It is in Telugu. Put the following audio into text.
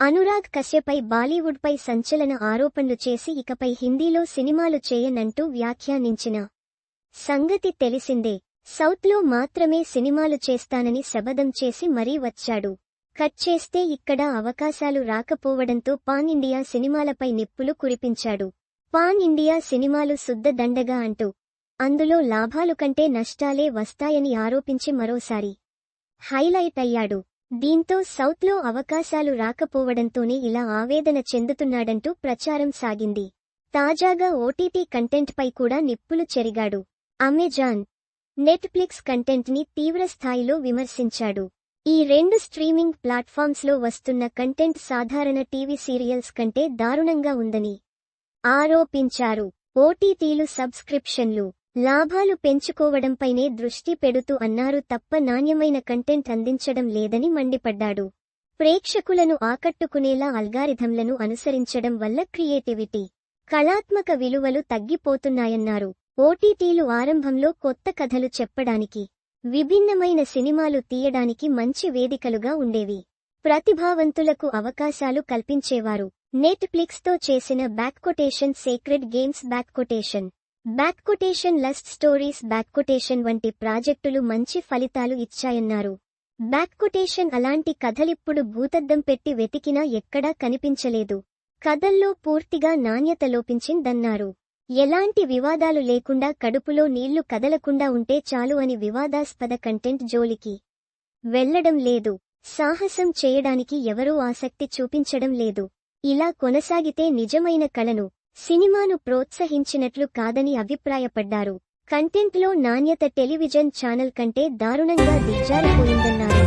అనురాగ్ కశ్యపై బాలీవుడ్పై సంచలన ఆరోపణలు చేసి ఇకపై హిందీలో సినిమాలు చేయనంటూ వ్యాఖ్యానించిన సంగతి తెలిసిందే. సౌత్లో మాత్రమే సినిమాలు చేస్తానని శబదం చేసి మరీ వచ్చాడు. కట్ చేస్తే ఇక్కడ అవకాశాలు రాకపోవడంతో పాన్ ఇండియా సినిమాలపై నిప్పులు కురిపించాడు. పాన్ ఇండియా సినిమాలు శుద్ధ దండగా అంటూ అందులో లాభాలు కంటే నష్టాలే వస్తాయని ఆరోపించి మరోసారి హైలైట్ అయ్యాడు. దీంతో సౌత్లో అవకాశాలు రాకపోవడంతోనే ఇలా ఆవేదన చెందుతున్నాడంటూ ప్రచారం సాగింది. తాజాగా ఓటీటీ కంటెంట్పై కూడా నిప్పులు చెరిగాడు. అమెజాన్ నెట్ఫ్లిక్స్ కంటెంట్ని తీవ్రస్థాయిలో విమర్శించాడు. ఈ రెండు స్ట్రీమింగ్ ప్లాట్ఫామ్స్లో వస్తున్న కంటెంట్ సాధారణ టీవీ సీరియల్స్ కంటే దారుణంగా ఉందని ఆరోపించారు. ఓటీటీలు సబ్స్క్రిప్షన్లు లాభాలు పెంచుకోవడంపైనే దృష్టి పెడుతూ అన్నారు తప్ప నాణ్యమైన కంటెంట్ అందించడం లేదని మండిపడ్డాడు. ప్రేక్షకులను ఆకట్టుకునేలా అల్గారిథంలను అనుసరించడం వల్ల క్రియేటివిటీ కళాత్మక విలువలు తగ్గిపోతున్నాయన్నారు. ఓటీటీలు ఆరంభంలో కొత్త కథలు చెప్పడానికి విభిన్నమైన సినిమాలు తీయడానికి మంచి వేదికలుగా ఉండేవి. ప్రతిభావంతులకు అవకాశాలు కల్పించేవారు. నెట్ఫ్లిక్స్తో చేసిన back quotation sacred games back quotation back quotation lust stories back quotation వంటి ప్రాజెక్టులు మంచి ఫలితాలు ఇచ్చాయన్నారు. బ్యాక్కొటేషన్ అలాంటి కథలిప్పుడు భూతద్దం పెట్టి వెతికినా ఎక్కడా కనిపించలేదు. కథల్లో పూర్తిగా నాణ్యత లోపించిందన్నారు. ఎలాంటి వివాదాలు లేకుండా కడుపులో నీళ్ళు కదలకుండా ఉంటే చాలు అని వివాదాస్పద కంటెంట్ జోలికి వెళ్ళడం లేదు. సాహసం చేయడానికి ఎవరూ ఆసక్తి చూపించడం లేదు. ఇలా కొనసాగితే నిజమైన కళను సినిమాను ప్రోత్సహించినట్లు కాదని అభిప్రాయపడ్డారు. కంటెంట్లో నాణ్యత టెలివిజన్ ఛానల్ కంటే దారుణంగా దిగ్జారిపోయిందన్నారు.